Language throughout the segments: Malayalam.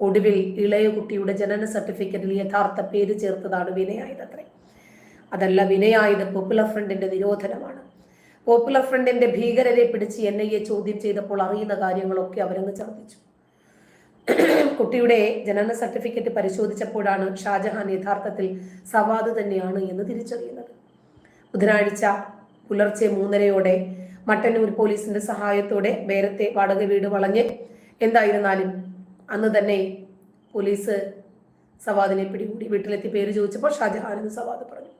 ഒടുവിൽ ഇളയ കുട്ടിയുടെ ജനന സർട്ടിഫിക്കറ്റിൽ യഥാർത്ഥ പേര് ചേർത്തതാണ് വിനയായതത്രേ. അതല്ല വിനയായത് പോപ്പുലർ ഫ്രണ്ടിന്റെ നിരോധനമാണ്. പോപ്പുലർ ഫ്രണ്ടിന്റെ ഭീകരരെ പിടിച്ച് എൻ ഐ എ ചോദ്യം ചെയ്തപ്പോൾ അറിയുന്ന കാര്യങ്ങളൊക്കെ അവരങ്ങ് ഛർദ്ദിച്ചു. കുട്ടിയുടെ ജനന സർട്ടിഫിക്കറ്റ് പരിശോധിച്ചപ്പോഴാണ് ഷാജഹാൻ യഥാർത്ഥത്തിൽ സവാദ് തന്നെയാണ് എന്ന് തിരിച്ചറിയുന്നത്. ബുധനാഴ്ച പുലർച്ചെ മൂന്നരയോടെ മട്ടന്നൂർ പോലീസിന്റെ സഹായത്തോടെ വേരത്തെ വാടക വീട് വളഞ്ഞ് എന്തായിരുന്നാലും അന്ന് തന്നെ പോലീസ് സവാദിനെ പിടികൂടി. വീട്ടിലെത്തി പേര് ചോദിച്ചപ്പോൾ ഷാജഹാൻ എന്ന് സവാദ് പറഞ്ഞു.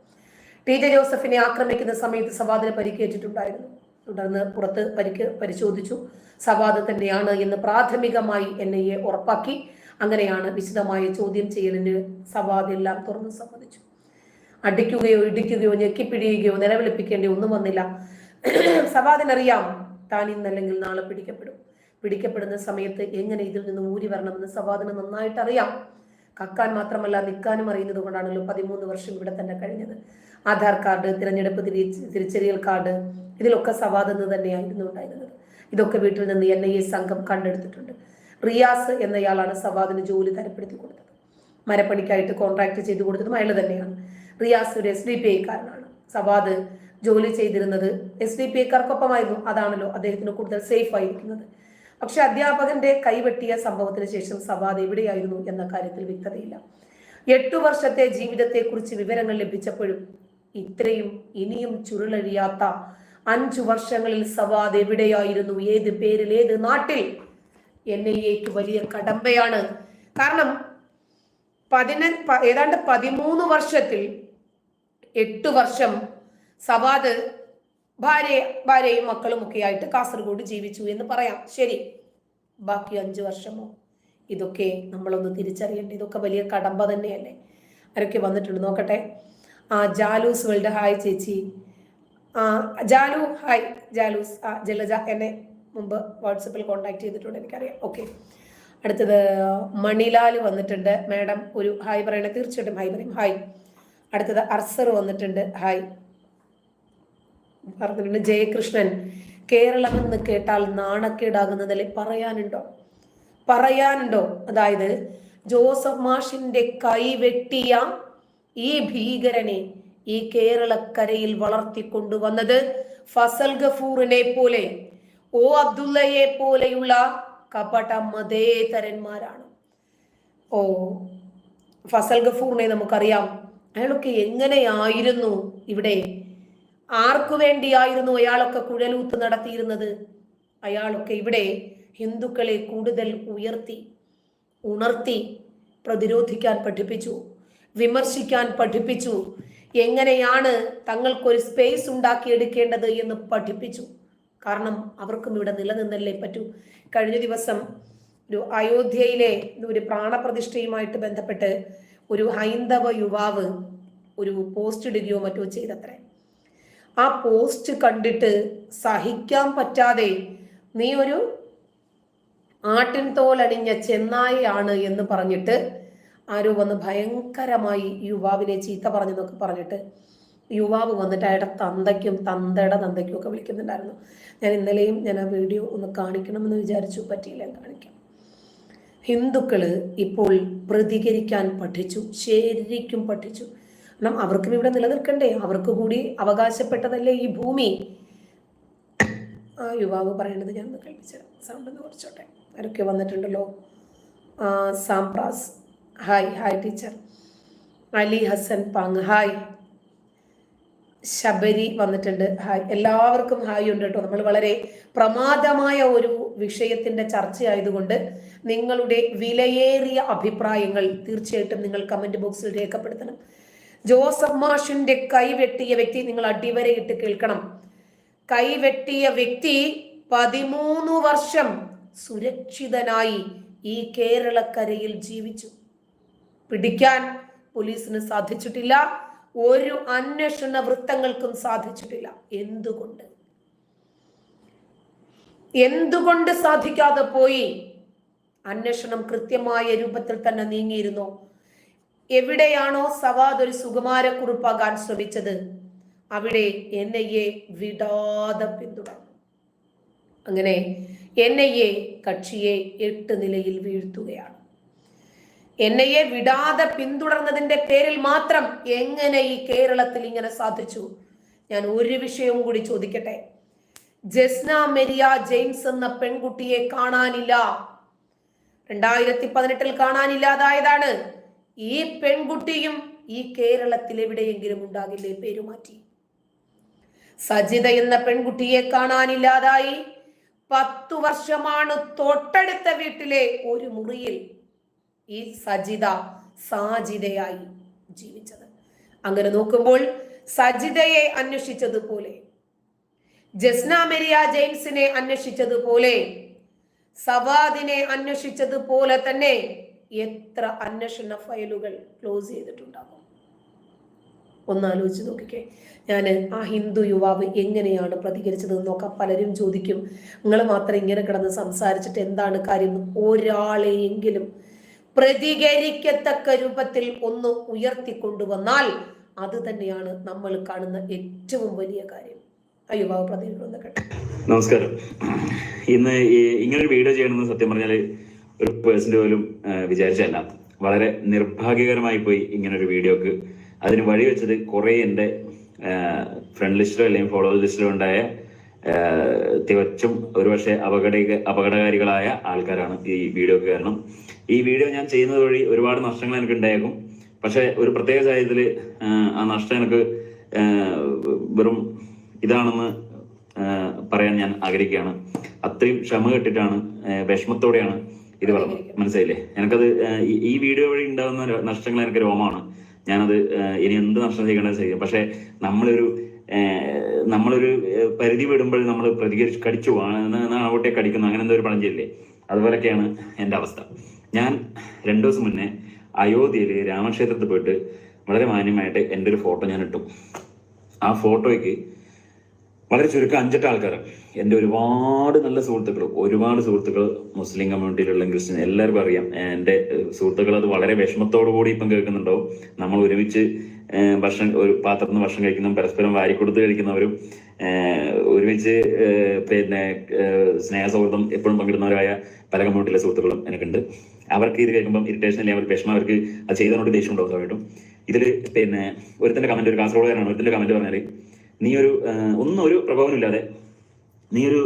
ടി ജെ ജോസഫിനെ ആക്രമിക്കുന്ന സമയത്ത് സവാദിന് പരിക്കേറ്റിട്ടുണ്ടായിരുന്നു. തുടർന്ന് പുറത്ത് പരിക്ക് പരിശോധിച്ചു. സവാദ് തന്നെയാണ് എന്ന് പ്രാഥമികമായി എൻ ഐ എ ഉറപ്പാക്കി. അങ്ങനെയാണ് വിശദമായ ചോദ്യം ചെയ്യലിന് സവാദ് എല്ലാം തുറന്നു സമ്മതിച്ചു. അടിക്കുകയോ ഇടിക്കുകയോ ഞെക്കിപ്പിടിയുകയോ നിലവിളിപ്പിക്കേണ്ടി ഒന്നും വന്നില്ല. സവാദിനറിയാം താൻ ഇന്നല്ലെങ്കിൽ നാളെ പിടിക്കപ്പെടും. പിടിക്കപ്പെടുന്ന സമയത്ത് എങ്ങനെ ഇതിൽ നിന്ന് ഊരി വരണമെന്ന് സവാദിന് നന്നായിട്ട് അറിയാം. കക്കാൻ മാത്രമല്ല നിൽക്കാനും അറിയുന്നത് കൊണ്ടാണല്ലോ പതിമൂന്ന് വർഷം ഇവിടെ തന്നെ കഴിഞ്ഞത്. ആധാർ കാർഡ് തിരഞ്ഞെടുപ്പ് തിരിച്ചറിയൽ കാർഡ് ഇതിലൊക്കെ സവാദ് എന്ന് തന്നെയായിരുന്നു ഉണ്ടായിരുന്നത്. ഇതൊക്കെ വീട്ടിൽ നിന്ന് എൻ ഐ എ സംഘം കണ്ടെടുത്തിട്ടുണ്ട്. റിയാസ് എന്നയാളാണ് സവാദിന് ജോലി തരപ്പെടുത്തി കൊടുത്തത്. മരപ്പണിക്കായിട്ട് കോൺട്രാക്ട് ചെയ്തു കൊടുത്തതും അയാൾ തന്നെയാണ്. റിയാസ് ഒരു എസ് ഡി പി ഐക്കാരനാണ് സവാദ് ജോലി ചെയ്തിരുന്നത് എസ് ഡി പി ഐക്കാർക്കൊപ്പമായിരുന്നു അതാണല്ലോ അദ്ദേഹത്തിന് കൂടുതൽ സേഫ് ആയിരിക്കുന്നത്. പക്ഷെ അധ്യാപകന്റെ കൈവെട്ടിയ സംഭവത്തിന് ശേഷം സവാദ് എവിടെയായിരുന്നു എന്ന കാര്യത്തിൽ വ്യക്തതയില്ല. എട്ടു വർഷത്തെ ജീവിതത്തെക്കുറിച്ച് വിവരങ്ങൾ ലഭിച്ചപ്പോഴും ഇത്രയും ഇനിയും ചുരുളഴിയാത്ത അഞ്ചു വർഷങ്ങളിൽ സവാദ് എവിടെയായിരുന്നു ഏത് പേരിൽ ഏത് നാട്ടിൽ എൻ ഐ എക്ക് വലിയ കടമ്പയാണ്. കാരണം പതിന ഏതാണ്ട് പതിമൂന്ന് വർഷത്തിൽ എട്ട് വർഷം സവാദ് ഭാര്യ ഭാര്യയും മക്കളും ഒക്കെ ആയിട്ട് കാസർഗോഡ് ജീവിച്ചു എന്ന് പറയാം. ശരി. ബാക്കി അഞ്ചു വർഷമോ? ഇതൊക്കെ നമ്മളൊന്ന് തിരിച്ചറിയണ്ടേ. ഇതൊക്കെ വലിയ കടമ്പ തന്നെയല്ലേ? ആരൊക്കെ വന്നിട്ടുണ്ട് നോക്കട്ടെ. ആ ജാലൂസ് വേൾഡ്. ഹായ് ചേച്ചി. ആ ജാലു ഹായ്. ജാലൂസ് ആ ജലജ എന്നെ മുമ്പ് വാട്സപ്പിൽ കോൺടാക്ട് ചെയ്തിട്ടുണ്ട് എനിക്കറിയാം. ഓക്കെ. അടുത്തത് മണിലാൽ വന്നിട്ടുണ്ട്. മാഡം ഒരു ഹായ് പറയണേ. തീർച്ചയായിട്ടും ഹായ് പറയും. ഹായ്. അടുത്തത് അർസർ വന്നിട്ടുണ്ട്. ഹായ്. പറഞ്ഞിട്ടുണ്ട് ജയകൃഷ്ണൻ കേരളം എന്ന് കേട്ടാൽ നാണക്കേടാകുന്നതല്ലേ പറയാനുണ്ടോ? പറയാനുണ്ടോ? അതായത് ജോസഫ് മാഷിന്റെ കൈ വെട്ടിയ ഈ ഭീകരനെ ഈ കേരളക്കരയിൽ വളർത്തിക്കൊണ്ടുവന്നത് ഫസൽ ഗഫൂറിനെ പോലെ ഓ അബ്ദുള്ളയെ പോലെയുള്ള കപട മതേതരന്മാരാണ്. ഓ ഫസൽ ഗഫൂറിനെ നമുക്കറിയാം. അയാളൊക്കെ എങ്ങനെയായിരുന്നു ഇവിടെ ആർക്കു വേണ്ടിയായിരുന്നു അയാളൊക്കെ കുഴലൂത്ത് നടത്തിയിരുന്നത്? അയാളൊക്കെ ഇവിടെ ഹിന്ദുക്കളെ കൂടുതൽ ഉയർത്തി ഉണർത്തി പ്രതിരോധിക്കാൻ പഠിപ്പിച്ചു വിമർശിക്കാൻ പഠിപ്പിച്ചു. എങ്ങനെയാണ് തങ്ങൾക്കൊരു സ്പേസ് ഉണ്ടാക്കിയെടുക്കേണ്ടത് എന്ന് പഠിപ്പിച്ചു. കാരണം അവർക്കും ഇവിടെ നിലനിന്നല്ലേ പറ്റൂ. കഴിഞ്ഞ ദിവസം ഒരു അയോധ്യയിലെ ഒരു പ്രാണപ്രതിഷ്ഠയുമായിട്ട് ബന്ധപ്പെട്ട് ഒരു ഹൈന്ദവ യുവാവ് ഒരു പോസ്റ്റ് ഇടുകയോ മറ്റോ ചെയ്തത്രേ. ആ പോസ്റ്റ് കണ്ടിട്ട് സഹിക്കാൻ പറ്റാതെ നീ ഒരു ആട്ടിൻ തോലണിഞ്ഞ ചെന്നായയാണ് എന്ന് പറഞ്ഞിട്ട് ആരോ വന്ന് ഭയങ്കരമായി യുവാവിനെ ചീത്ത പറഞ്ഞെന്നൊക്കെ പറഞ്ഞിട്ട് യുവാവ് വന്നിട്ട് അയാളുടെ തന്തയ്ക്കും തന്തയുടെ തന്തയ്ക്കും ഒക്കെ വിളിക്കുന്നുണ്ടായിരുന്നു. ഞാൻ ഇന്നലെയും ഞാൻ ആ വീഡിയോ ഒന്ന് കാണിക്കണമെന്ന് വിചാരിച്ചു പറ്റിയില്ല കാണിക്കാം. ഹിന്ദുക്കൾ ഇപ്പോൾ പ്രതികരിക്കാൻ പഠിച്ചു ശരിക്കും പഠിച്ചു. കാരണം അവർക്കും ഇവിടെ നിലനിൽക്കണ്ടേ. അവർക്ക് കൂടി അവകാശപ്പെട്ടതല്ലേ ഈ ഭൂമി. ആ യുവാവ് പറയണത് ഞാൻ ഒന്ന് സൗണ്ട് ഒന്ന് കുറച്ചോട്ടെ. ആരൊക്കെ വന്നിട്ടുണ്ടല്ലോ? Sampras. Hi hi teacher Ali Hasan പാങ്. Hi Sabari വന്നിട്ടുണ്ട്. ഹായ് എല്ലാവർക്കും ഹായ് ഉണ്ട് കേട്ടോ. നമ്മൾ വളരെ പ്രമാദമായ ഒരു വിഷയത്തിന്റെ ചർച്ചയായതുകൊണ്ട് നിങ്ങളുടെ വിലയേറിയ അഭിപ്രായങ്ങൾ തീർച്ചയായിട്ടും നിങ്ങൾ കമന്റ് ബോക്സിൽ രേഖപ്പെടുത്തണം. ജോസഫ് മാഷിന്റെ കൈവെട്ടിയ വ്യക്തി നിങ്ങൾ അടിവരയിട്ട് കേൾക്കണം. കൈവെട്ടിയ വ്യക്തി പതിമൂന്ന് വർഷം സുരക്ഷിതനായി ഈ കേരളക്കരയിൽ ജീവിച്ചു. പിടിക്കാൻ പോലീസിന് സാധിച്ചിട്ടില്ല. ഒരു അന്വേഷണ വൃത്തങ്ങൾക്കും സാധിച്ചിട്ടില്ല. എന്തുകൊണ്ട്? എന്തുകൊണ്ട് സാധിക്കാതെ പോയി? അന്വേഷണം കൃത്യമായ രൂപത്തിൽ തന്നെ നീങ്ങിയിരുന്നു. എവിടെയാണോ സവാദ് ഒരു സുകുമാരക്കുറിപ്പാകാൻ ശ്രമിച്ചത് അവിടെ എൻ വിടാതെ പിന്തുടർന്നു. അങ്ങനെ എൻ കക്ഷിയെ എട്ട് നിലയിൽ വീഴ്ത്തുകയാണ്. എൻ വിടാതെ പിന്തുടർന്നതിന്റെ പേരിൽ മാത്രം എങ്ങനെ ഈ കേരളത്തിൽ ഇങ്ങനെ സാധിച്ചു? ഞാൻ ഒരു വിഷയവും കൂടി ചോദിക്കട്ടെ. ജസ്ന മെരിയ ജെയിംസ് എന്ന പെൺകുട്ടിയെ കാണാനില്ല. രണ്ടായിരത്തി പതിനെട്ടിൽ കാണാനില്ലാതായതാണ്. ഈ പെൺകുട്ടിയും ഈ കേരളത്തിൽ എവിടെയെങ്കിലും ഉണ്ടാകില്ലേ പേരുമാറ്റി? സജിത എന്ന പെൺകുട്ടിയെ കാണാനില്ലാതായി. പത്തു വർഷമാണ് തൊട്ടടുത്ത വീട്ടിലെ ഒരു മുറിയിൽ ഈ സജിത സാജിതയായി ജീവിച്ചത്. അങ്ങനെ നോക്കുമ്പോൾ സജിതയെ അന്വേഷിച്ചതുപോലെ ജസ്ന മെരിയ ജെയിംസിനെ അന്വേഷിച്ചതുപോലെ സവാദിനെ അന്വേഷിച്ചതുപോലെ തന്നെ എത്ര അന്വേഷണ ഫയലുകൾ ക്ലോസ് ചെയ്തിട്ടുണ്ടാകും? ഒന്നാലോചിച്ച് നോക്കിക്കേ. ഞാൻ ആ ഹിന്ദു യുവാവ് എങ്ങനെയാണ് പ്രതികരിച്ചത് നോക്കാം. പലരും ചോദിക്കും. നിങ്ങൾ മാത്രം ഇങ്ങനെ കിടന്ന് സംസാരിച്ചിട്ട് എന്താണ് കാര്യം? ഒരാളെയെങ്കിലും പ്രതികരിക്കത്തക്ക രൂപത്തിൽ ഒന്ന് ഉയർത്തിക്കൊണ്ടുവന്നാൽ അത് തന്നെയാണ് നമ്മൾ കാണുന്ന ഏറ്റവും വലിയ കാര്യം. ആ യുവാവ് പ്രതികരിക്കുന്നത് കേട്ടോ. നമസ്കാരം. ഇന്ന് ഇങ്ങനെ വീഡിയോ ചെയ്യണമെന്ന് സത്യം പറഞ്ഞാൽ ഒരു പേഴ്സന്റ് പോലും വിചാരിച്ചല്ല വളരെ നിർഭാഗ്യകരമായി പോയി ഇങ്ങനെ ഒരു വീഡിയോക്ക്. അതിന് വഴി വെച്ചത് കുറേ എന്റെ ഫ്രണ്ട് ലിസ്റ്റിലോ അല്ലെങ്കിൽ ഫോളോ ലിസ്റ്റിലോ ഉണ്ടായ തികച്ചും ഒരുപക്ഷെ അപകട അപകടകാരികളായ ആൾക്കാരാണ് ഈ വീഡിയോക്ക് കാരണം. ഈ വീഡിയോ ഞാൻ ചെയ്യുന്നത് വഴി ഒരുപാട് നഷ്ടങ്ങൾ എനിക്ക് ഉണ്ടായേക്കും. പക്ഷെ ഒരു പ്രത്യേക സാഹചര്യത്തിൽ ആ നഷ്ടം എനിക്ക് വെറും ഇതാണെന്ന് പറയാൻ ഞാൻ ആഗ്രഹിക്കുകയാണ്. അത്രയും ക്ഷമ കെട്ടിട്ടാണ് വിഷമത്തോടെയാണ് ഇത് വളർന്നു മനസ്സിലായില്ലേ? എനിക്കത് ഈ- വീഡിയോ വഴി ഉണ്ടാകുന്ന നഷ്ടങ്ങൾ എനിക്ക് രോമാണ് ഞാനത് ഇനി എന്ത് നഷ്ടം ചെയ്യണമെന്ന് ചെയ്യും പക്ഷെ നമ്മളൊരു നമ്മളൊരു പരിധി വിടുമ്പോൾ നമ്മൾ പ്രതികരിച്ച് കടിച്ചു ആവട്ടെ കടിക്കുന്നു. അങ്ങനെ എന്തോ ഒരു പഴഞ്ചില്ലേ അതുപോലൊക്കെയാണ് എന്റെ അവസ്ഥ. ഞാൻ രണ്ടു ദിവസം മുന്നേ അയോധ്യയിൽ രാമക്ഷേത്രത്തിൽ പോയിട്ട് വളരെ മാന്യമായിട്ട് എന്റെ ഒരു ഫോട്ടോ ഞാൻ ഇട്ടു. ആ ഫോട്ടോയ്ക്ക് വളരെ ചുരുക്കം അഞ്ചെട്ട് ആൾക്കാർ എന്റെ ഒരുപാട് നല്ല സുഹൃത്തുക്കൾ ഒരുപാട് സുഹൃത്തുക്കൾ മുസ്ലിം കമ്മ്യൂണിറ്റിയിലുള്ള ക്രിസ്ത്യൻ എല്ലാവർക്കും അറിയാം. എന്റെ സുഹൃത്തുക്കൾ അത് വളരെ വിഷമത്തോടു കൂടി ഇപ്പം കേൾക്കുന്നുണ്ടാവും. നമ്മൾ ഒരുമിച്ച് ഭക്ഷണം ഒരു പാത്രത്തിൽ നിന്ന് ഭക്ഷണം കഴിക്കുന്നതും പരസ്പരം വാരിക്കൊടുത്ത് കഴിക്കുന്നവരും ഒരുമിച്ച് പിന്നെ സ്നേഹസൗഹൃദം സ്നേഹ സൗഹൃദം എപ്പോഴും പങ്കിടുന്നവരായ പല കമ്മ്യൂണിറ്റിയിലെ സുഹൃത്തുക്കളും എനിക്കുണ്ട്. അവർക്ക് ഇത് കേൾക്കുമ്പോൾ ഇറിറ്റേഷൻ അല്ലെങ്കിൽ അവർക്ക് വിഷമം അവർക്ക് അത് ചെയ്തതിനോട് ദേഷ്യം ഉണ്ടാവും സ്വാഭാവികം ഇതിൽ പിന്നെ ഒരുത്തന്റെ കമന്റ് ഒരു കാസർഗോഡുകാരാണ് ഒരുത്തന്റെ കമന്റ് പറഞ്ഞാൽ നീ ഒരു ഒന്നും ഒരു പ്രഭാവമില്ലാതെ നീ ഒരു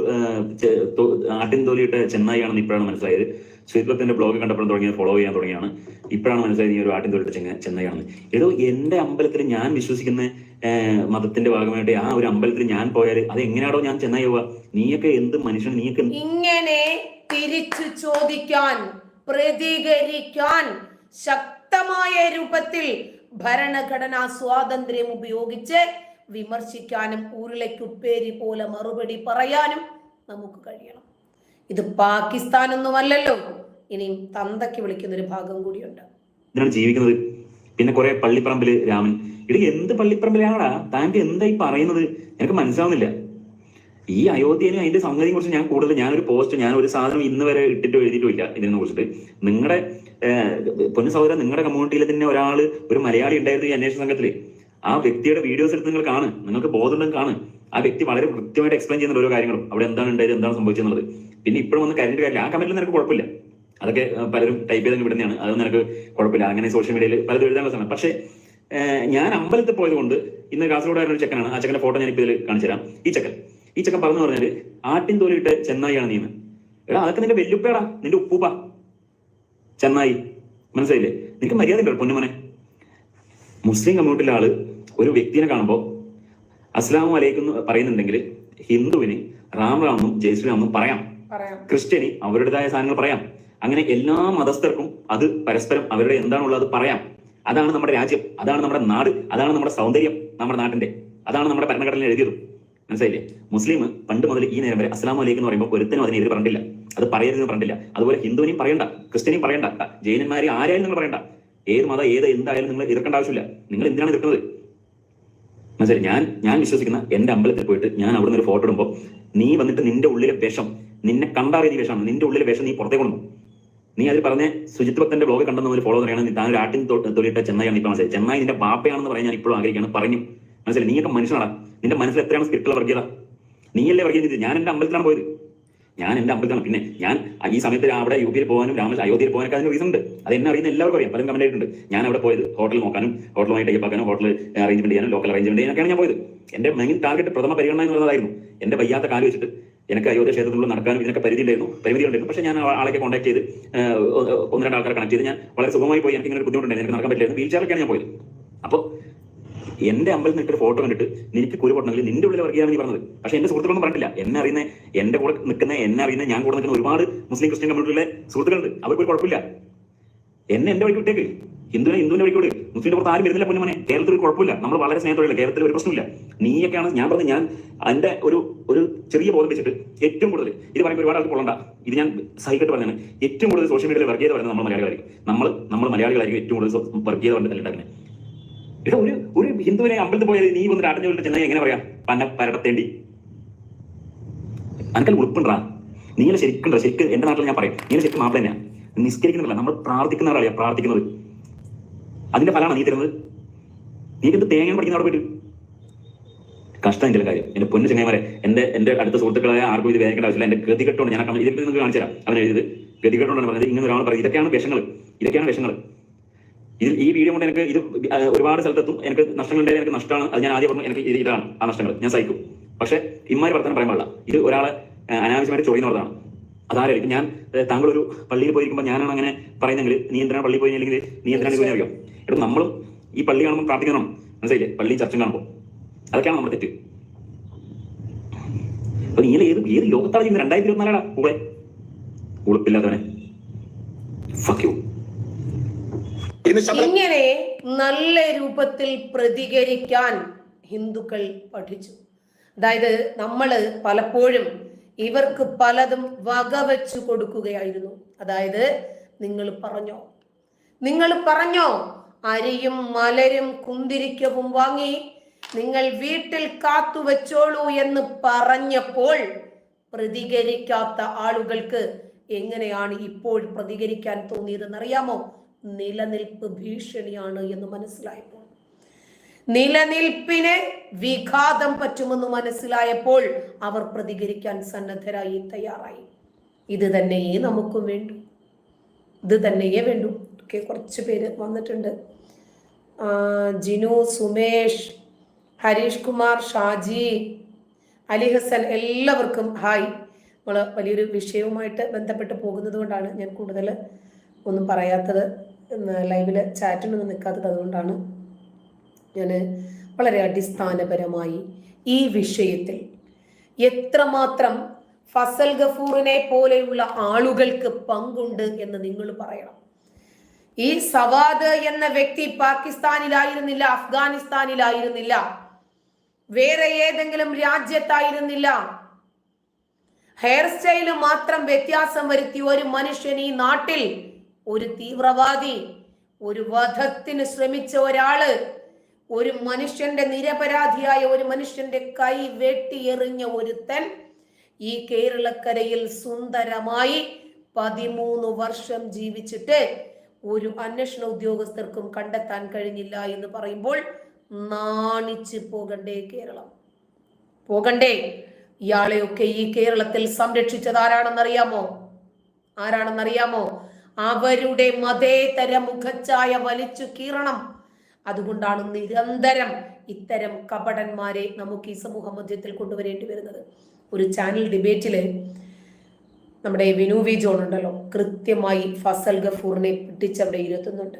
ആട്ടിൻ തോലിയിട്ട ചെന്നായിയാണെന്ന് ഇപ്പോഴാണ് മനസ്സിലായത്. ശ്രീത്വത്തിന്റെ ബ്ലോഗ് കണ്ടപ്പോൾ തുടങ്ങിയത് ഫോളോ ചെയ്യാൻ തുടങ്ങിയാണ്. ഇപ്പോഴാണ് മനസ്സിലായത് നീ ഒരു ആട്ടിൻ തോലിയിട്ട ചെങ്ങ ചെന്നായിയാണെന്ന്. ഏതോ എന്റെ അമ്പലത്തിൽ ഞാൻ വിശ്വസിക്കുന്ന മതത്തിന്റെ ഭാഗമായിട്ട് ആ ഒരു അമ്പലത്തിൽ ഞാൻ പോയാൽ അത് എങ്ങനെയാണോ ഞാൻ ചെന്നൈ പോവാ? നീയൊക്കെ എന്ത് മനുഷ്യൻ നീയൊക്കെ ഇങ്ങനെ തിരിച്ചു ചോദിക്കാൻ പ്രതികരിക്കാൻ ശക്തമായ രൂപത്തിൽ ഭരണഘടനാ സ്വാതന്ത്ര്യം ഉപയോഗിച്ച് വിമർശിക്കാനും ഉരുളയ്ക്കുപ്പേരി പോലെ മറുപടി പറയാനും നമുക്ക് കഴിയണം. ഇത് പാകിസ്ഥാൻ ഒന്നുമല്ലല്ലോ ഇനിയും തന്തയ്ക്ക് വിളിക്കുന്ന ഒരു ഭാഗം കൂടിയുണ്ട്. ജീവിക്കുന്നത് പിന്നെ കുറെ പള്ളിപ്പറമ്പിൽ രാമൻ. ഇത് എന്ത് പള്ളിപ്പറമ്പിലാണാ താങ്കൾ എന്താ ഈ പറയുന്നത്? എനിക്ക് മനസ്സിലാവുന്നില്ല. ഈ അയോധ്യനെ അതിന്റെ സംഗതിയെ കുറിച്ച് ഞാൻ കൂടുതൽ ഞാനൊരു പോസ്റ്റ് ഞാൻ ഒരു സാധനം ഇന്ന് വരെ ഇട്ടിട്ടോ എഴുതിയിട്ടോ ഇല്ല ഇതിനെ കുറിച്ചിട്ട്. നിങ്ങളുടെ പൊന്നു സഹോദരൻ നിങ്ങളുടെ കമ്മ്യൂണിറ്റിയിൽ തന്നെ ഒരാൾ ഒരു മലയാളി ഉണ്ടായിരുന്നു ഈ അന്വേഷണ സംഘത്തിൽ. ആ വ്യക്തിയുടെ വീഡിയോസ് എടുത്ത് നിങ്ങൾ കാണും. നിങ്ങൾക്ക് ബോധമുണ്ടെങ്കിൽ കാണും. ആ വ്യക്തി വളരെ കൃത്യമായിട്ട് എക്സ്പ്ലെയിൻ ചെയ്യുന്ന ഓരോ കാര്യങ്ങളും. അവിടെ എന്താണ് ഉണ്ടായത് എന്താണ് സംഭവിച്ചെന്നുള്ളത്. പിന്നെ ഇപ്പോഴും ഒന്ന് കരണ്ട് കാര്യമില്ല. ആ കമന്റിൽ നിനക്ക് കുഴപ്പമില്ല. അതൊക്കെ പലരും ടൈപ്പ് ചെയ്ത് വിടുന്നതാണ്. അതൊന്നും നിനക്ക് കുഴപ്പമില്ല. അങ്ങനെ സോഷ്യൽ മീഡിയയിൽ പലതും എഴുതാനുള്ള സമയം. പക്ഷേ ഞാൻ അമ്പലത്തിൽ പോയത് കൊണ്ട് ഇന്ന് കാസർഗോഡായിരുന്ന ഒരു ചെക്കനാണ്. ആ ചെക്കന്റെ ഫോട്ടോ ഞാൻ ഇപ്പോൾ ഇതിൽ കാണിച്ചു തരാം. ഈ ചെക്കൻ. ഈ ചെക്കൻ പറഞ്ഞു പറഞ്ഞാൽ ആട്ടിൻ തോലിയിട്ട് ചെന്നായിയാണ് നീന്ന് എടാ അതൊക്കെ നിന്റെ വെല്ലുപ്പേടാ. നിന്റെ ഉപ്പൂപ്പ. ചെന്നായി. മനസ്സിലായില്ലേ? നിനക്ക് മര്യാദ ഉണ്ടോ പൊന്നുമോനെ? മുസ്ലിം കമ്മ്യൂണിറ്റിയിലെ ആൾ ഒരു വ്യക്തിനെ കാണുമ്പോൾ അസ്ലാമു അലൈക്കും പറയുന്നുണ്ടെങ്കിൽ ഹിന്ദുവിന് റാം റാമെന്നും ജയശ്രീറാമെന്നും പറയാം. ക്രിസ്ത്യനി അവരുടേതായ സാധനങ്ങൾ പറയാം. അങ്ങനെ എല്ലാ മതസ്ഥർക്കും അത് പരസ്പരം അവരുടെ എന്താണുള്ളത് അത് പറയാം. അതാണ് നമ്മുടെ രാജ്യം. അതാണ് നമ്മുടെ നാട്. അതാണ് നമ്മുടെ സൗന്ദര്യം നമ്മുടെ നാട്ടിന്റെ. അതാണ് നമ്മുടെ ഭരണഘടനയിൽ എഴുതിയത്. മനസ്സിലായില്ലേ? മുസ്ലിം പണ്ട് മുതൽ ഈ നേരം വരെ അസ്ലാം അലൈക്ക് എന്ന് പറയുമ്പോൾ ഒരുത്തനും അതിനെതിരെ പറഞ്ഞില്ല അത് പറയരുതെന്ന് പറഞ്ഞില്ല അതുപോലെ ഹിന്ദുവിനെയും പറയണ്ട ക്രിസ്ത്യനെയും പറയണ്ട ജൈനന്മാരെ ആരായാലും നിങ്ങൾ പറയണ്ട. ഏത് മതം ഏത് എന്തായാലും നിങ്ങൾ എതിർക്കേണ്ട ആവശ്യമില്ല. നിങ്ങൾ എന്തിനാണ് എതിർക്കുന്നത്? മനസ്സിലായി? ഞാൻ ഞാൻ വിശ്വസിക്കുന്ന എന്റെ അമ്പലത്തിൽ പോയിട്ട് ഞാൻ അവിടെ നിന്ന് ഒരു ഫോട്ടോ ഇടുമ്പോൾ നീ വന്നിട്ട് നിന്റെ ഉള്ളിലെ വിഷം നിന്നെ കണ്ടാറിയ വിഷമാണ്. നിന്റെ ഉള്ളിലെ വിഷം നീ പുറത്തേക്ക് കൊണ്ടു നീ അതിൽ പറഞ്ഞ സുജിത് ഭക്തന്റെ ബ്ലോഗ് കണ്ടെന്ന് ഒരു ഫോളോ പറയണം താൻ ഒരു ആട്ടിൻ തൊ- തൊലിയിട്ട ചെന്നായാണ് ഇപ്പൊ മനസ്സിലായി. ചെന്നായി നിന്റെ ബാപ്പയാണെന്ന് പറയാൻ ഞാൻ ഇപ്പോഴും ആഗ്രഹിക്കുകയാണ്. പറഞ്ഞു മനസ്സിലായി? നീയൊക്കെ മനുഷ്യനാടാ. നിന്റെ മനസ്സിൽ എത്രയാണ് സ്ക്രിപ്റ്റുള്ള വർഗീയത? നീയല്ലേ വർഗീയത? ഞാൻ എന്റെ അമ്പലത്തിലാണ് പോയത്. ഞാൻ എന്റെ അമ്പലത്തിലാണ്. പിന്നെ ഞാൻ ഈ സമയത്ത് അവിടെ യു പിയിൽ പോകാനും രാമ അയോധ്യയിൽ പോകാനൊക്കെ അതിന് റീസൺ ഉണ്ട്. അത് എന്നെ അറിയുന്ന എല്ലാവർക്കും അറിയാം. പലരും കമന്റ് ആയിട്ടുണ്ട് ഞാൻ അവിടെ പോയത് ഹോട്ടൽ നോക്കാനും ഹോട്ടലുമായി ടൈപ്പ് ആക്കാനും ഹോട്ടൽ അറേഞ്ച്മെന്റ് ചെയ്യാനും ലോക്കൽ അറേഞ്ച്മെന്റ് ചെയ്യാനൊക്കെയാണ് ഞാൻ പോയത്. എന്റെ മെയിൻ ടാർഗറ്റ് പ്രഥമ പരിഗണന എന്നുള്ളതായിരുന്നു എന്റെ വയ്യാത്ത കാൽ വെച്ചിട്ട് എനിക്ക് അയോധ്യ ക്ഷേത്രത്തിലുള്ള നടക്കാനും ഇതിനൊക്കെ പരിധി ഉണ്ടായിരുന്നു പരിമിതി ഉണ്ടായിരുന്നു പക്ഷെ ഞാൻ ആളൊക്കെ ആളെ കോൺടാക്ട് ചെയ്ത് ഒന്ന് രണ്ട് ആൾക്കാരെ കണക്ട് ചെയ്ത് ഞാൻ വളരെ സുഖമായി പോയി. എനിക്ക് ഇങ്ങനെ ഒരു ബുദ്ധിമുട്ടുണ്ടായിരുന്നു. എനിക്ക് നടക്കാൻ പറ്റില്ലായിരുന്നു. വീൽ ചെയറൊക്കെയാണ് ഞാൻ പോയത്. അപ്പോൾ എന്റെ അമ്പലത്തിൽ നിന്നിട്ട് ഫോട്ടോ കണ്ടിട്ട് നിനക്ക് കുരു പൊട്ടണമെങ്കിൽ നിന്റെ ഉള്ളിൽ വർഗീയാണ് നീ പറഞ്ഞത്. പക്ഷെ എന്റെ സുഹൃത്തുക്കളൊന്നും പറഞ്ഞില്ല എന്നെ അറിയുന്ന എന്റെ കൂടെ നിൽക്കുന്ന എന്നെ അറിയുന്ന ഞാൻ കൂടെ നിൽക്കുന്ന ഒരുപാട് മുസ്ലിം ക്രിസ്ത്യൻ കമ്മ്യൂണിറ്റിയിലെ സുഹൃത്തുക്കളുണ്ട്. അവർക്ക് ഒരു കുഴപ്പമില്ല. എന്നെ എന്റെ വഴിക്ക് വിട്ടേക്ക്. ഹിന്ദുവിനെ ഹിന്ദുവിന്റെ വഴിക്ക് വിട്. മുസ്ലിന്റെ പുറത്ത് ആരും വരുന്നില്ല പൊന്നുമനെ. കേരളത്തിൽ ഒരു കുഴപ്പമില്ല. നമ്മൾ വളരെ സ്നേഹത്തോടെ കേരളത്തിൽ ഒരു പ്രശ്നമില്ല. നീയൊക്കെയാണ് ഞാൻ പറഞ്ഞു ഞാൻ എന്റെ ഒരു ഒരു ചെറിയ ബോധം വെച്ചിട്ട് ഏറ്റവും കൂടുതൽ ഇത് പറയുമ്പോൾ ഒരുപാട് ആൾക്ക് കൊള്ളണ്ട. ഇത് ഞാൻ സഹിക്കട്ട് പറഞ്ഞാണ്. ഏറ്റവും കൂടുതൽ സോഷ്യൽ മീഡിയയിൽ വർഗീയത പറയുന്നത് നമ്മൾ മലയാളികളായിരിക്കും. നമ്മൾ നമ്മൾ മലയാളികളായിരിക്കും ഏറ്റവും കൂടുതൽ വർഗീയത പറഞ്ഞിട്ടുണ്ടാക്കുന്നത് ഒരു ഒരു ഹിന്ദുവിനെ അമ്പലത്തിൽ പോയാൽ നീ വന്നിട്ട് അടഞ്ഞു വിളിട്ട് ചെന്നാൽ എങ്ങനെ പറയാം? പന്ന പരടത്തേണ്ടി. അനക്കൽ ഉളുപ്പുണ്ടാ നീല ശരിക്കും ശരിക്കും എന്റെ നാട്ടിൽ ഞാൻ പറയും. നീല ശരിക്കും മാപ്പിള തന്നെയാണ് നിസ്കരിക്കുന്നില്ല നമ്മൾ പ്രാർത്ഥിക്കുന്ന ആളാണ് പ്രാർത്ഥിക്കുന്നത്. അതിന്റെ ഫലമാണ് നീ തരുന്നത്? നീ എന്ത് തേങ്ങ പഠിക്കുന്ന അവിടെ പോയിട്ട്? കഷ്ടം എന്റെ കാര്യം. എന്റെ പൊന്നു ചെങ്ങന്മാരെ എന്റെ എന്റെ അടുത്ത സുഹൃത്തുക്കളായ ആർക്കും ഇത് വേദനിക്കേണ്ട ആവശ്യമില്ല. എന്റെ ഗതികെട്ടോണ്ട് ഞാൻ ഇതിൽ നിങ്ങൾക്ക് കാണിച്ചു തരാം. അവൻ എഴുതിയത് ഗതികെട്ടോണ്ടാണ് പറഞ്ഞത്. ഇങ്ങനെ ഒരാൾ പറയും ഇതൊക്കെയാണ് വിഷങ്ങൾ ഇതൊക്കെയാണ് വിഷങ്ങൾ ഇതിൽ ഈ വീഡിയോ കൊണ്ട് എനിക്ക് ഇത് ഒരുപാട് സ്ഥലത്തെത്തും. എനിക്ക് നഷ്ടങ്ങളുണ്ടെങ്കിൽ എനിക്ക് നഷ്ടമാണ്. അത് ഞാൻ ആദ്യം പറഞ്ഞു എനിക്ക് ഇത് ഇതാണ് ആ നഷ്ടങ്ങൾ. ഞാൻ സഹിക്കും. പക്ഷെ ഇമ്മാരി വർത്തനം പറയാൻ പാടില്ല. ഇത് ഒരാളെ അനാവശ്യമായിട്ട് ചൊറിയുന്നതാണ് അതാരായിരിക്കും? ഞാൻ താങ്കൾ ഒരു പള്ളിയിൽ പോയിരിക്കുമ്പോൾ ഞാനാണ് അങ്ങനെ പറയുന്നെങ്കിൽ നീ എന്തിനാണ് പള്ളിയിൽ പോയി അല്ലെങ്കിൽ നീ എന്തിനാണ് പോയി അറിയാം? ഇപ്പം നമ്മളും ഈ പള്ളി കാണുമ്പോൾ പ്രാർത്ഥിക്കണം. മനസ്സിലായില്ലേ? പള്ളി ചർച്ചും കാണുമ്പോൾ അതൊക്കെയാണ് നമ്മുടെ തെറ്റ്. അപ്പൊ നീ ഏത് ഏത് ലോകത്താണ് ചെയ്യുന്നത് രണ്ടായിരത്തി ഇരുപത്തിനാലാടാ കൂടെ ഉളുപ്പില്ലാത്തവനെ. ഫക്ക് യു ഇന്ന് ശബരിമല ഇങ്ങനെ നല്ല രൂപത്തിൽ പ്രതികരിക്കാൻ ഹിന്ദുക്കൾ പഠിച്ചു. അതായത് നമ്മൾ പലപ്പോഴും ഇവർക്ക് പലതും വകവെച്ചു കൊടുക്കുകയായിരുന്നു. അതായത് നിങ്ങൾ പറഞ്ഞോ? നിങ്ങൾ പറഞ്ഞോ? അരിയും മലരും കുന്തിരിക്കവും വാങ്ങി നിങ്ങൾ വീട്ടിൽ കാത്തു വെച്ചോളൂ എന്ന് പറഞ്ഞപ്പോൾ പ്രതികരിക്കാത്ത ആളുകൾക്ക് എങ്ങനെയാണ് ഇപ്പോൾ പ്രതികരിക്കാൻ തോന്നിയതെന്നറിയാമോ? നിലനിൽപ്പ് ഭീഷണിയാണ് എന്ന് മനസ്സിലായപ്പോൾ. നിലനിൽപ്പിന് വിഘാതം പറ്റുമെന്ന് മനസ്സിലായപ്പോൾ അവർ പ്രതികരിക്കാൻ സന്നദ്ധരായി തയ്യാറായി. ഇത് തന്നെയേ നമുക്കും വേണ്ടു. ഇത് തന്നെയേ വേണ്ടു. ഒക്കെ കുറച്ച് പേര് വന്നിട്ടുണ്ട്. ജിനു സുമേഷ് ഹരീഷ് കുമാർ ഷാജി അലി ഹസൻ എല്ലാവർക്കും ഹായ്. നമ്മൾ വലിയൊരു വിഷയവുമായിട്ട് ബന്ധപ്പെട്ട് പോകുന്നത് കൊണ്ടാണ് ഞാൻ കൂടുതൽ ഒന്നും പറയാത്തത്. ലൈവിൽ ചാറ്റിനൊന്നും നിൽക്കാത്തത് അതുകൊണ്ടാണ് ഞാൻ വളരെ അടിസ്ഥാനപരമായി ഈ വിഷയത്തിൽ എത്രമാത്രം ഫസൽ ഗഫൂറിനെ പോലെയുള്ള ആളുകൾക്ക് പങ്കുണ്ട് എന്ന് നിങ്ങൾ പറയണം. ഈ സവാദ് എന്ന വ്യക്തി പാകിസ്ഥാനിലായിരുന്നില്ല അഫ്ഗാനിസ്ഥാനിലായിരുന്നില്ല വേറെ ഏതെങ്കിലും രാജ്യത്തായിരുന്നില്ല. ഹെയർ സ്റ്റൈൽ മാത്രം വ്യത്യാസം വരുത്തി ഒരു മനുഷ്യൻ ഈ നാട്ടിൽ ഒരു തീവ്രവാദി ഒരു വധത്തിന് ശ്രമിച്ച ഒരാൾ ഒരു മനുഷ്യന്റെ നിരപരാധിയായ ഒരു മനുഷ്യന്റെ കൈ വെട്ടിയെറിഞ്ഞ ഒരുത്തൻ ഈ കേരളക്കരയിൽ സുന്ദരമായി പതിമൂന്ന് വർഷം ജീവിച്ചിട്ട് ഒരു അന്വേഷണ ഉദ്യോഗസ്ഥർക്കും കണ്ടെത്താൻ കഴിഞ്ഞില്ല എന്ന് പറയുമ്പോൾ നാണിച്ച് പോകണ്ടേ കേരളം. പോകണ്ടേ? ഇയാളെയൊക്കെ ഈ കേരളത്തിൽ സംരക്ഷിച്ചത് ആരാണെന്നറിയാമോ? ആരാണെന്നറിയാമോ? അവരുടെ മതേതര മുഖച്ഛായ വലിച്ചു കീറണം. അതുകൊണ്ടാണ് നിരന്തരം ഇത്തരം കപടന്മാരെ നമുക്ക് ഈ സമൂഹ മധ്യത്തിൽ കൊണ്ടുവരേണ്ടി വരുന്നത്. ഒരു ചാനൽ ഡിബേറ്റിൽ നമ്മുടെ വിനു വി ജോൺ ഉണ്ടല്ലോ കൃത്യമായി ഫസൽ ഗഫൂറിനെ പിടിച്ചവിടെ ഇരുത്തുന്നുണ്ട്.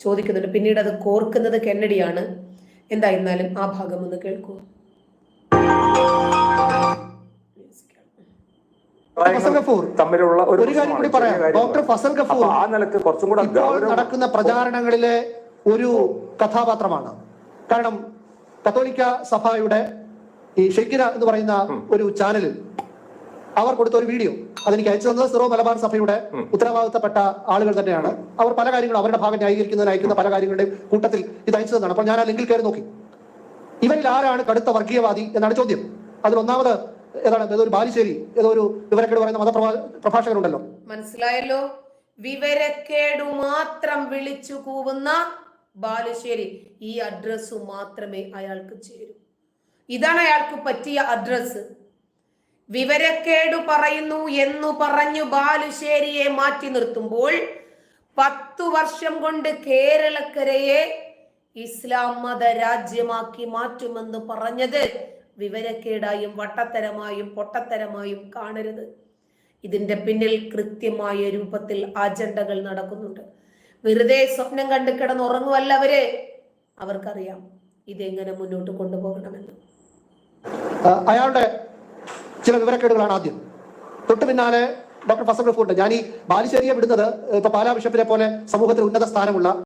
ചോദിക്കുന്നുണ്ട് പിന്നീട് അത് കോർക്കുന്നത് കെന്നഡിയാണ്. എന്തായിരുന്നാലും ആ ഭാഗം ഒന്ന് കേൾക്കൂ. ഫസൽ ഗഫൂർ. തമ്മിലുള്ള ഒരു കാര്യം കൂടി പറയാം. ഡോക്ടർ ഫസൽ ഗഫൂർ ആ നിലയ്ക്ക് കുറച്ചും കൂടെ നടക്കുന്ന പ്രചാരണങ്ങളിലെ ഒരു കഥാപാത്രമാണ്. കാരണം കത്തോലിക്ക സഭയുടെ ഈ ഷെയ്ക്കിന എന്ന് പറയുന്ന ഒരു ചാനലിൽ അവർ കൊടുത്ത ഒരു വീഡിയോ അതെനിക്ക് അയച്ചു തന്നത് സിറോ മലബാർ സഭയുടെ ഉത്തരവാദിത്തപ്പെട്ട ആളുകൾ തന്നെയാണ്. അവർ പല കാര്യങ്ങളും അവരുടെ ഭാഗം ന്യായീകരിക്കുന്നതിന് അയക്കുന്ന പല കാര്യങ്ങളുടെയും കൂട്ടത്തിൽ ഇത് അയച്ചു തന്നാണ് അപ്പോൾ ഞാൻ ആ ലിങ്കിൽ കയറി നോക്കി. ഇവരിൽ ആരാണ് കടുത്ത വർഗീയവാദി എന്നാണ് ചോദ്യം. അതിൽ ഒന്നാമത് ഏതാണ് ഏതോ ഒരു ബാലിശ്ശേരി ഏതോ ഒരു വിവരക്കേട് പറയുന്ന മതപ്രഭാ പ്രഭാഷകരുണ്ടല്ലോ. മനസ്സിലായല്ലോ? വിവരക്കേടു മാത്രം വിളിച്ചു കൂവുന്ന ബാലുശ്ശേരി ഈ അഡ്രസ്സ് മാത്രമേ അയാൾക്ക് ചേരൂ. ഇതാണ് അയാൾക്ക് പറ്റിയ അഡ്രസ്സ് വിവരക്കേടു പറയുന്നു എന്ന് പറഞ്ഞു ബാലുശ്ശേരിയെ മാറ്റി നിർത്തുമ്പോൾ പത്തു വർഷം കൊണ്ട് കേരളക്കരയെ ഇസ്ലാം മത രാജ്യമാക്കി മാറ്റുമെന്ന് പറഞ്ഞത് വിവരക്കേടായും വട്ടത്തരമായും പൊട്ടത്തരമായും കാണരുത്. ഇതിന്റെ പിന്നിൽ കൃത്യമായ രൂപത്തിൽ അജണ്ടകൾ നടക്കുന്നുണ്ട്. വെറുതെ സ്വപ്നം കണ്ട് കിടന്നുറങ്ങുമല്ല അവർ. അവർക്കറിയാം ഇതെങ്ങനെ മുന്നോട്ട് കൊണ്ടുപോകണമെന്ന്. അയാളുടെ ചില വിവരക്കേടുകളാണ് ആദ്യം. തൊട്ടു പിന്നാലെ ഡോക്ടർ ഫസൽ ഞാൻ ഈ ബാലുശ്ശേരിയെ വിടുന്നത് ഇപ്പൊ പാലാ ബിഷപ്പിനെ പോലെ സമൂഹത്തിൽ ഉന്നത സ്ഥാനമുള്ള